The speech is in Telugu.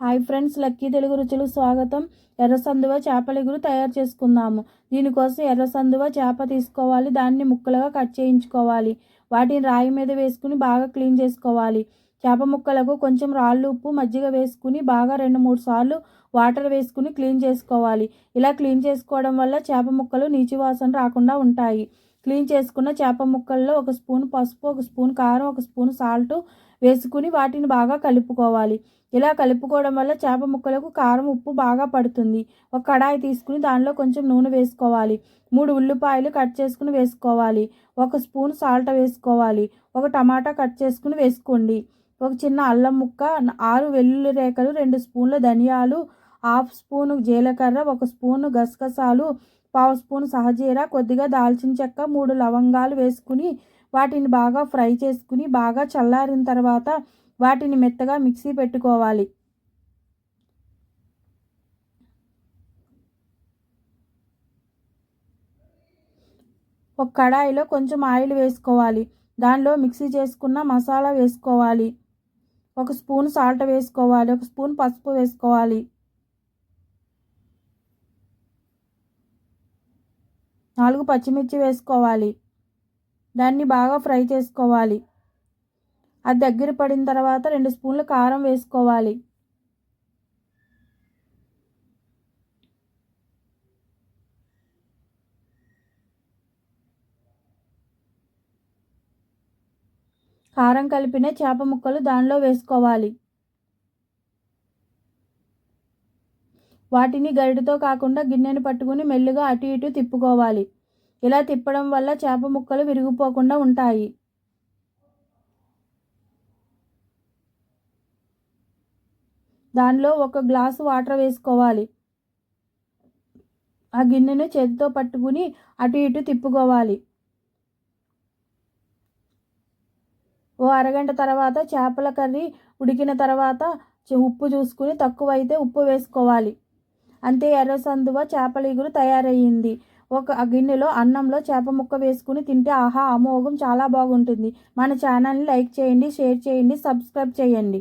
హాయ్ ఫ్రెండ్స్ లక్కీ తెలుగు రుచులు స్వాగతం. ఎర్ర సందువ చేపలిగురు తయారు చేసుకుందాము. దీనికోసం ఎర్ర సందువ చేప తీసుకోవాలి. దాన్ని ముక్కలుగా కట్ చేయించుకోవాలి. వాటిని రాయి మీద వేసుకుని బాగా క్లీన్ చేసుకోవాలి. చేప ముక్కలకు కొంచెం రాళ్ళు ఉప్పు మజ్జిగ వేసుకుని బాగా రెండు మూడు సార్లు వాటర్ వేసుకుని క్లీన్ చేసుకోవాలి. ఇలా క్లీన్ చేసుకోవడం వల్ల చేప ముక్కలు నీచి వాసన రాకుండా ఉంటాయి. క్లీన్ చేసుకున్న చేప ముక్కల్లో ఒక స్పూన్ పసుపు ఒక స్పూన్ కారం ఒక స్పూన్ సాల్ట్ వేసుకుని వాటిని బాగా కలుపుకోవాలి. ఇలా కలుపుకోవడం వల్ల చేప ముక్కలకు కారం ఉప్పు బాగా పడుతుంది. ఒక కడాయి తీసుకుని దానిలో కొంచెం నూనె వేసుకోవాలి. మూడు ఉల్లిపాయలు కట్ చేసుకుని వేసుకోవాలి. ఒక స్పూన్ సాల్ట్ వేసుకోవాలి. ఒక టమాటా కట్ చేసుకుని వేసుకోండి. ఒక చిన్న అల్లం ముక్క ఆరు వెల్లుల్లి రేఖలు రెండు స్పూన్ల ధనియాలు హాఫ్ స్పూన్ జీలకర్ర ఒక స్పూన్ గసగసాలు పావు స్పూన్ సహజీర కొద్దిగా దాల్చిన చెక్క మూడు లవంగాలు వేసుకుని వాటిని బాగా ఫ్రై చేసుకుని బాగా చల్లారిన తర్వాత వాటిని మెత్తగా మిక్సీ పెట్టుకోవాలి. ఒక కడాయిలో కొంచెం ఆయిల్ వేసుకోవాలి. దానిలో మిక్సీ చేసుకున్న మసాలా వేసుకోవాలి. ఒక స్పూన్ సాల్ట్ వేసుకోవాలి. ఒక స్పూన్ పసుపు వేసుకోవాలి. నాలుగు పచ్చిమిర్చి వేసుకోవాలి. దాన్ని బాగా ఫ్రై చేసుకోవాలి. అది దగ్గర పడిన తర్వాత రెండు స్పూన్లు కారం వేసుకోవాలి. కారం కలిపిన చేప ముక్కలు దానిలో వేసుకోవాలి. వాటిని గరిటతో కాకుండా గిన్నెను పట్టుకుని మెల్లుగా అటు ఇటు తిప్పుకోవాలి. ఇలా తిప్పడం వల్ల చేప ముక్కలు విరిగిపోకుండా ఉంటాయి. దానిలో ఒక గ్లాసు వాటర్ వేసుకోవాలి. ఆ గిన్నెను చేతితో పట్టుకుని అటు ఇటు తిప్పుకోవాలి. ఓ అరగంట తర్వాత చేపల కర్రీ ఉడికిన తర్వాత ఉప్పు చూసుకుని తక్కువైతే ఉప్పు వేసుకోవాలి. అంతే ఎర్ర సందువ చేపల ఇగురు తయారయ్యింది. ఒక గిన్నెలో అన్నంలో చేప ముక్క వేసుకుని తింటే ఆహా అమోఘం చాలా బాగుంటుంది. మన ఛానల్ని లైక్ చేయండి షేర్ చేయండి సబ్స్క్రైబ్ చేయండి.